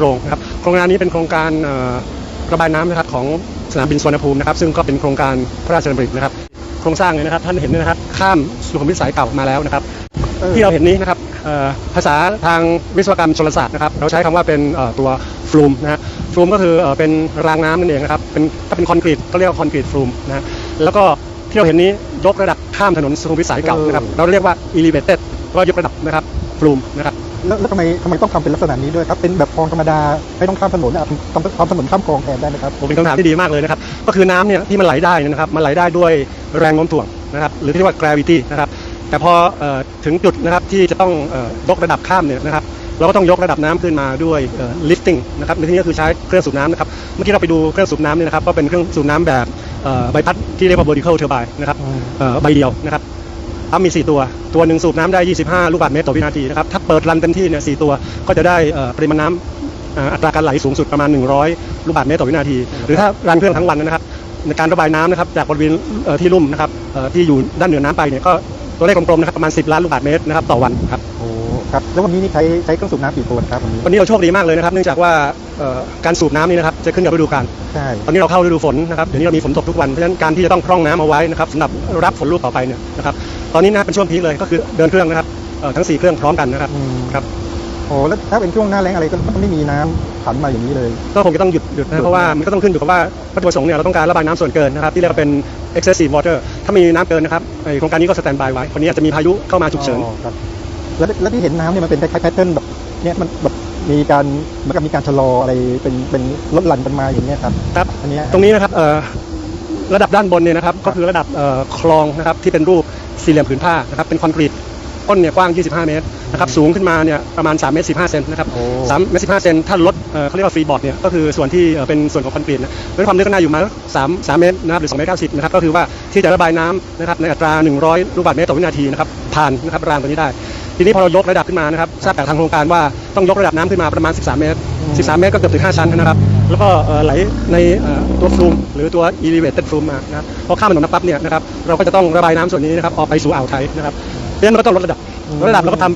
โรงนะครับโครงการนี้เป็นโครงการระบายน้ำนะครับของสนามบินสุวรรณภูมินะครับซึ่งก็เป็นโครงการพระราชดำรินะครับ โครงสร้างเนี่ยนะครับท่านเห็นนี่นะครับข้ามสุขุมวิทสายเก่ามาแล้วนะครับ ที่เราเห็นนี้นะครับภาษาทางวิศวกรรมชลศาสตร์นะครับเราใช้คำว่าเป็นตัวฟลูมนะฮะฟลูมก็คือเป็นรางน้ำนั่นเองนะครับเป็นถ้าเป็นคอนกรีตก็เรียกว่าคอนกรีตฟลูมนะฮะแล้วก็ที่เราเห็นนี้ยกระดับข้ามถนนสุขุมวิทสายเก่านะครับเราเรียกว่า elevated ก็ยกระดับนะครับ ฟลูมนะครับแล้วแล้วทำไมทำไมต้องทำเป็นลักษณะนี้ด้วยครับเป็นแบบคลองธรรมดาไม่ต้องข้ามถนนอะทำทำถนนข้ามคลองแทนได้ไหมครับผมเป็นคำถามที่ดีมากเลยนะครับก็คือน้ำเนี่ยที่มันไหลได้เนยนะครับมันไหลได้ด้วยแรงโน้มถ่วงนะครับหรือที่เรียกว่า gravity นะครับแต่พอเอ่อถึงจุดนะครับที่จะต้องเอ่อยกระดับข้ามเนี่ยนะครับเราก็ต้องยกระดับน้ำขึ้นมาด้วยเอ่อ lifting นะครับในที่นี้ก็คือใช้เครื่องสูบน้ำนะครับเมื่อกี้เราไปดูเครื่องสูบน้ำเนี่ยนะครับก็เป็นเครื่องสูบน้ำแบบเอ่อใบพัดที่เรียกว่า vertical turbine นะครับอืมเอ่อใบเดียวนะครับ ปั๊มมี 4 ตัว ตัวหนึ่งสูบน้ำได้ 25 ลูกบาศก์เมตรต่อวินาทีนะครับ ถ้าเปิดรันเต็มที่เนี่ยสตัว ก็จะได้ปริมาณน้ำเอ่ออัตราการไหลสูงสุดประมาณ 100 ลูกบาศก์เมตรต่อวินาที หรือถ้ารันเครื่องทั้งวันนะครับ ในการระบายน้ำนะครับจากบริเวณที่ลุ่มนะครับที่อยู่ด้านเหนือน้ำไปเนี่ยก็ตัวเลขกลมๆนะครับประมาณ 10 ล้านลูกบาศก์เมตรนะครับต่อวันครับโครับแล้ววันนี้นี่ใช้ใช้เครื่องสูบน้ำกี่ตัวครับวันนี้วันนี้เราโชคดีมากเลยนะครับ เนื่องจากว่าเอ่อการสูบน้ำนี่นะครับจะขึ้นกับฤดูกาล ใช่ตอนนี้เราเข้าฤดูฝนนะครับเดี๋ยวนี้เรามีฝนตกทุกวัน เพราะฉะนั้นการที่จะต้องพร่องน้ำเอาไว้นะครับสำหรับรับฝนลูกต่อไปเนี่ยนะครับตอนนี้นะเป็นช่วงพีคเลยก็คือเดินเครื่องนะครับเอ่อทั้ง 4 เครื่องพร้อมกันนะครับอืมครับโอ้แล้วถ้าเป็นช่วงหน้าแล้งอะไรก็ไม่มีน้ำผันมาอย่างนี้เลย ก็คงจะต้องหยุดหยุดนะเพราะว่ามันก็ต้องขึ้นอยู่กับว่าวัตถุประสงค์เนี่ยเราต้องการระบายน้ำส่วนเกินนะครับที่เรียกว่าเป็น excessive water ถ้ามีน้ำเกินนะครับไอ้โครงการนี้ก็สแตนบายไว้วันนี้อาจจะมีพายุเข้ามาฉุกเฉิน อ๋อครับ แล้วแล้วที่เห็นน้ำเนี่ยมันเป็นคล้ายๆแพทเทิร์นแบบเนี่ยมันแบบมีการเหมือนกับมีการชะลออะไรเป็นเป็นลดหลั่นกันมาอย่างเงี้ยครับครับอันเนี้ย ตรงนี้นะครับเอ่อระดับด้านบนเนี่ยนะครับก็คือระดับเอ่อคลองนะครับที่เป็นรูปสี่เหลี่ยมผืนผ้านะครับเป็นคอนกรีตต้นเนี่ยกว้าง 25 เมตรนะครับสูงขึ้นมาเนี่ยประมาณ3เมตร15เซนนะครับโอ้สามเมตรสิบห้าเซนถ้าลดเอ่อเขาเรียกว่าฟรีบอร์ดเนี่ยก็คือส่วนที่เอ่อเป็นส่วนของคอนกรีตนะด้วยความลึกก็น่าอยู่มาสามสามเมตรนะครับหรือสองเมตรเก้าสิบนะครับก็คือว่าที่จะระบายน้ำนะครับในอัตรา 100 ลูกบาศก์เมตรต่อวินาทีนะครับผ่านนะครับรางตัวนี้ได้ ทีนี้พอเรายกระดับขึ้นมานะครับทราบจากทางโครงการว่าต้องยกระดับน้ำขึ้นมาประมาณ 13 เมตร 13 เมตรก็เกือบถึง 5 ชั้นนะครับ แล้วก็ไหลในตัวฟลูมหรือตัว elevated flume มานะครับพอข้ามถนนปั๊บเนี่ยนะครับเราก็จะต้องระบายน้ำส่วนนี้นะครับออกไปสู่อ่าวไทยนะครับเพราะฉะนั้นเราก็ต้องลดระดับลดระดับเราก็ทำเป็น